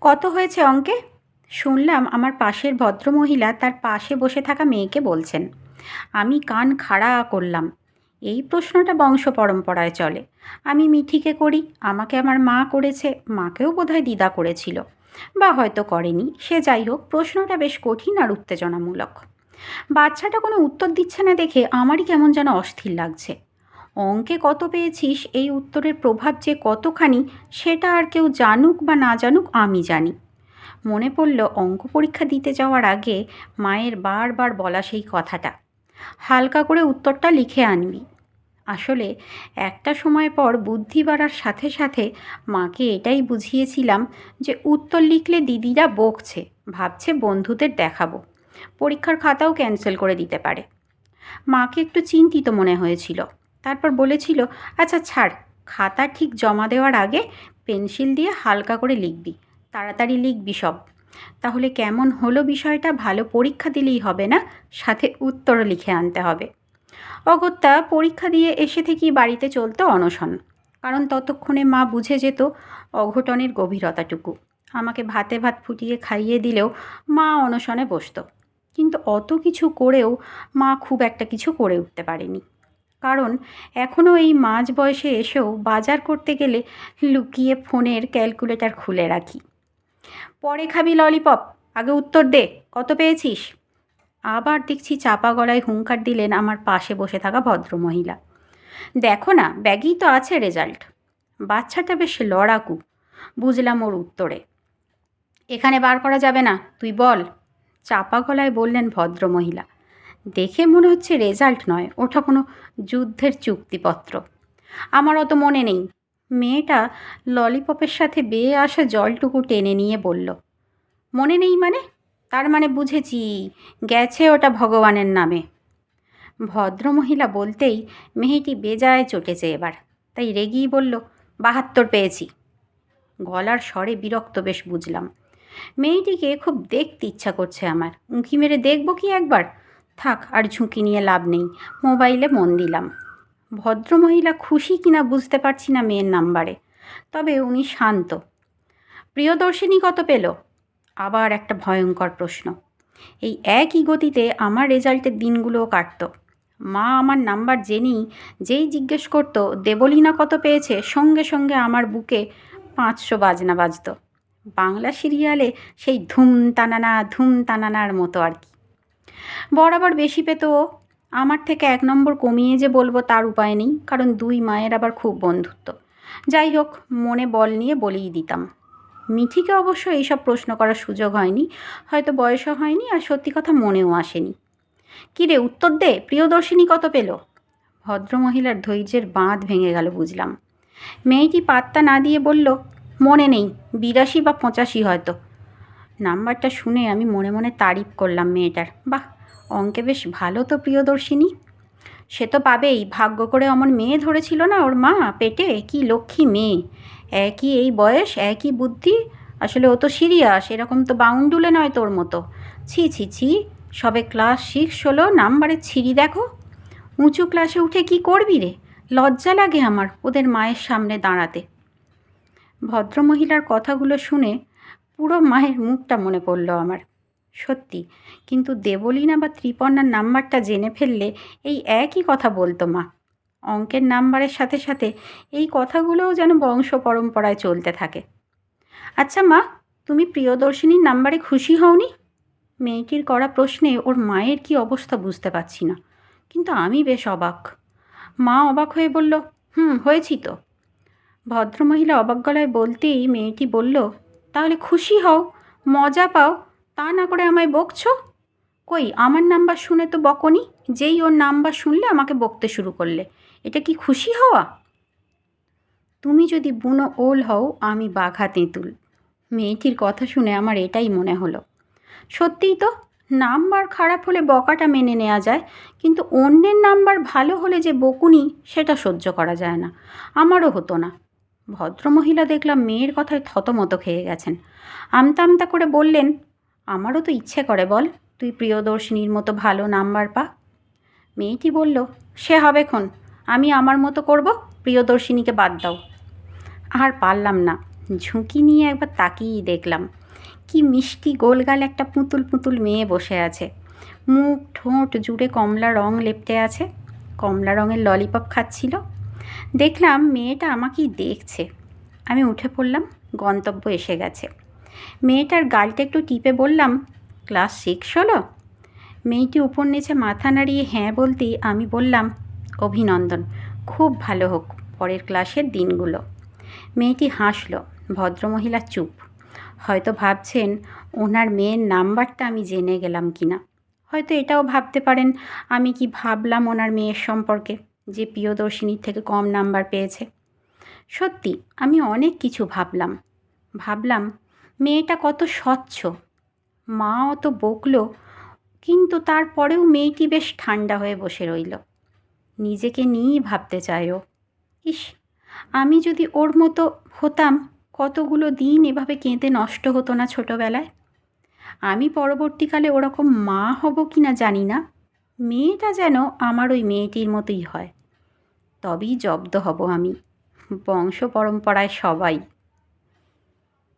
কত হয়েছে অঙ্কে? শুনলাম আমার পাশের ভদ্রমহিলা তার পাশে বসে থাকা মেয়েকে বলছেন। আমি কান খাড়া করলাম। এই প্রশ্নটা বংশ পরম্পরায় চলে। আমি মিঠিকে করি, আমাকে আমার মা করেছে, মাকেও বোধহয় দিদা করেছিল। বা হয়তো করেনি, সে যাই হোক, প্রশ্নটা বেশ কঠিন আর উত্তেজনামূলক। বাচ্চাটা কোনো উত্তর দিচ্ছে না দেখে আমারই কেমন যেন অস্থির লাগছে। অঙ্কে কত পেয়েছিস? এই উত্তরের প্রভাব যে কতখানি, সেটা আর কেউ জানুক বা না জানুক আমি জানি। মনে পড়ল অঙ্ক পরীক্ষা দিতে যাওয়ার আগে মায়ের বারবার বলা সেই কথাটা। হালকা করে উত্তরটা লিখে আনবি। আসলে একটা সময় পর বুদ্ধি বাড়ার সাথে সাথে মাকে এটাই বুঝিয়েছিলাম যে উত্তর লিখলে দিদিরা বকছে, ভাবছে বন্ধুদের দেখাবো। পরীক্ষার খাতাও ক্যান্সেল করে দিতে পারে। মাকে একটু চিন্তিত মনে হয়েছিল। তারপর বলেছিল আচ্ছা ছাড়। খাতা ঠিক জমা দেওয়ার আগে পেন্সিল দিয়ে হালকা করে লিখবি। তাড়াতাড়ি লিখবি সব। তাহলে কেমন হলো বিষয়টা ভালো পরীক্ষা দিলেই হবে না? সাথে উত্তরও লিখে আনতে হবে। অগত্যা পরীক্ষা দিয়ে এসে থেকেই বাড়িতে চলতো অনশন। কারণ ততক্ষণে মা বুঝে যেত অঘটনের গভীরতাটুকু। আমাকে ভাতে ভাত ফুটিয়ে খাইয়ে দিলেও মা অনশনে বসতো। কিন্তু অত কিছু করেও মা খুব একটা কিছু করে উঠতে পারেনি। কারণ এখনও এই মাঝ বয়সে এসেও বাজার করতে গেলে লুকিয়ে ফোনের ক্যালকুলেটর খুলে রাখি। পরে খাবি ললিপপ, আগে উত্তর দে, কত পেয়েছিস? আবার দেখছি চাপা গলায় হুঙ্কার দিলেন আমার পাশে বসে থাকা ভদ্রমহিলা। দেখো না, ব্যাগেই তো আছে রেজাল্ট। বাচ্চাটা বেশ লড়াকু, বুঝলাম ওর উত্তরে। এখানে বার করা যাবে না, তুই বল। চাপা গলায় বললেন ভদ্রমহিলা। দেখে মনে হচ্ছে রেজাল্ট নয় ওটা কোনো যুদ্ধের চুক্তিপত্র। আমার অত মনে নেই। মেয়েটা ললিপপের সাথে বেয়ে আসা জলটুকু টেনে নিয়ে বলল, মনে নেই মানে? তার মানে বুঝেছি, গেছে ওটা ভগবানের নামে। ভদ্রমহিলা বলতেই মেয়েটি বেজায় চটেছে এবার। তাই রেগেই বলল, বাহাত্তর পেয়েছি। গলার স্বরে বিরক্ত বেশ বুঝলাম। মেয়েটিকে খুব দেখতে ইচ্ছা করছে আমার। উঁকি মেরে দেখব কি একবার? থাক, আর ঝুঁকি নিয়ে লাভ নেই। মোবাইলে মন দিলাম। ভদ্রমহিলা খুশি কিনা বুঝতে পারছি না মেয়ের নাম্বারে। তবে উনি শান্ত। প্রিয়দর্শিনী কত পেল? আবার একটা ভয়ঙ্কর প্রশ্ন। এই একই গতিতে আমার রেজাল্টের দিনগুলোও কাটত। মা আমার নাম্বার জেনেই যেই জিজ্ঞেস করতো, দেবলীনা কত পেয়েছে? সঙ্গে সঙ্গে আমার বুকে পাঁচশো বাজনা বাজতো। বাংলা সিরিয়ালে সেই ধুম তানানা ধুম টানানার মতো আর কি। বরাবর বেশি পেত ও। আমার থেকে এক নম্বর কমিয়ে যে বলব তার উপায় নেই, কারণ দুই মায়ের আবার খুব বন্ধুত্ব। যাই হোক, মনে বল নিয়ে বলেই দিতাম। মিঠিকে অবশ্য এইসব প্রশ্ন করার সুযোগ হয়নি, হয়তো বয়সও হয়নি আর সত্যি কথা মনেও আসেনি। কী রে উত্তর দে, প্রিয়দর্শিনী কত পেল? ভদ্রমহিলার ধৈর্যের বাঁধ ভেঙে গেল বুঝলাম। মেয়েটি পাত্তা না দিয়ে বলল, মনে নেই, বিরাশি বা পঁচাশি হয়তো। নাম্বারটা শুনে আমি মনে মনে তারিফ করলাম মেয়েটার। বাহ, অঙ্কে বেশ ভালো তো প্রিয়দর্শিনী। সে তো পাবেই, ভাগ্য করে অমন মেয়ে ধরেছিল না ওর মা পেটে? কি লক্ষ্মী মেয়ে। একই এই বয়স, একই বুদ্ধি? আসলে ও তো সিরিয়াস, এরকম তো বাউন্ডুলে নয় তোর মতো। ছি ছি ছি, সবে ক্লাস সিক্স হলো, নাম্বারের ছিঁড়ি দেখো। উঁচু ক্লাসে উঠে কি করবি রে? লজ্জা লাগে আমার ওদের মায়ের সামনে দাঁড়াতে। ভদ্রমহিলার কথাগুলো শুনে পুরো মায়ের মুখটা মনে পড়ল আমার। সত্যি, কিন্তু দেবলীনা বা ত্রিপর্ণার নাম্বারটা জেনে ফেললে এই একই কথা বলতো মা। অঙ্কের নাম্বারের সাথে সাথে এই কথাগুলোও যেন বংশ পরম্পরায় চলতে থাকে। আচ্ছা মা, তুমি প্রিয়দর্শিনীর নাম্বারে খুশি হওনি? মেয়েটির করা প্রশ্নে ওর মায়ের কি অবস্থা বুঝতে পারছি না, কিন্তু আমি বেশ অবাক। মা অবাক হয়ে বলল, হুম, হয়েছি তো। ভদ্রমহিলা অবাক গলায় বলতেই মেয়েটি বলল তাহলে খুশি হও, মজা পাও, তা না করে আমায় বকছো? কই, আমার নাম্বার শুনে তো বকনি, যেই ওর নাম্বার শুনলে আমাকে বকতে শুরু করলে। এটা কি খুশি হওয়া? তুমি যদি বুনো ওল হও, আমি বাঘা তেঁতুল। মেয়েটির কথা শুনে আমার এটাই মনে হলো। সত্যিই তো, নাম্বার খারাপ হলে বকাটা মেনে নেওয়া যায়, কিন্তু অন্যের নাম্বার ভালো হলে যে বকুনি, সেটা সহ্য করা যায় না। আমারও হতো না। ভদ্রমহিলা দেখলাম মেয়ের কথায় থতমত খেয়ে গেছেন। আমতা আমতা করে বললেন, আমারও তো ইচ্ছে করে বল, তুই প্রিয়দর্শিনীর মতো ভালো নাম্বার পা। মেয়েটি বলল, সে হবে খন, আমি আমার মতো করব, প্রিয়দর্শিনীকে বাদ দাও। আর পারলাম না, ঝুঁকি নিয়ে একবার তাকিয়েই দেখলাম, কি মিষ্টি গোলগাল একটা পুতুল পুতুল মেয়ে বসে আছে। মুখ ঠোঁট জুড়ে কমলা রং লেপটে আছে, কমলা রঙের ললিপপ খাচ্ছিল দেখলাম মেয়েটা আমাকেই দেখছে। আমি উঠে পড়লাম, গন্তব্য এসে গেছে। মেয়েটার গালটা একটু টিপে বললাম, ক্লাস সিক্স হলো? মেয়েটি উপর নিচে মাথা নাড়িয়ে হ্যাঁ বলতেই আমি বললাম, অভিনন্দন, খুব ভালো হোক পরের ক্লাসের দিনগুলো। মেয়েটি হাসলো, ভদ্রমহিলা চুপ। হয়তো ভাবছেন, ওনার মেয়ের নাম্বারটা আমি জেনে গেলাম কিনা? হয়তো এটাও ভাবতে পারেন, আমি কি ভাবলাম ওনার মেয়ের সম্পর্কে? যে প্রিয়দর্শিনীর থেকে কম নাম্বার পেয়েছে। সত্যি, আমি অনেক কিছু ভাবলাম। ভাবলাম, মেয়েটা কত স্বচ্ছ। মা অত বকলো, কিন্তু তারপরেও মেয়েটি বেশ ঠান্ডা হয়ে বসে রইল। নিজেকে নিয়েই ভাবতে চায় ও। ইস, আমি যদি ওর মতো হতাম, কতগুলো দিন এভাবে কেঁদে নষ্ট হতো না ছোটোবেলায়? আমি পরবর্তীকালে ওরকম মা হব কি না জানি না। মেয়েটা যেন আমার ওই মেয়েটির মতোই হয়। তবেই জব্দ হব আমি। বংশ পরম্পরায় সবাই।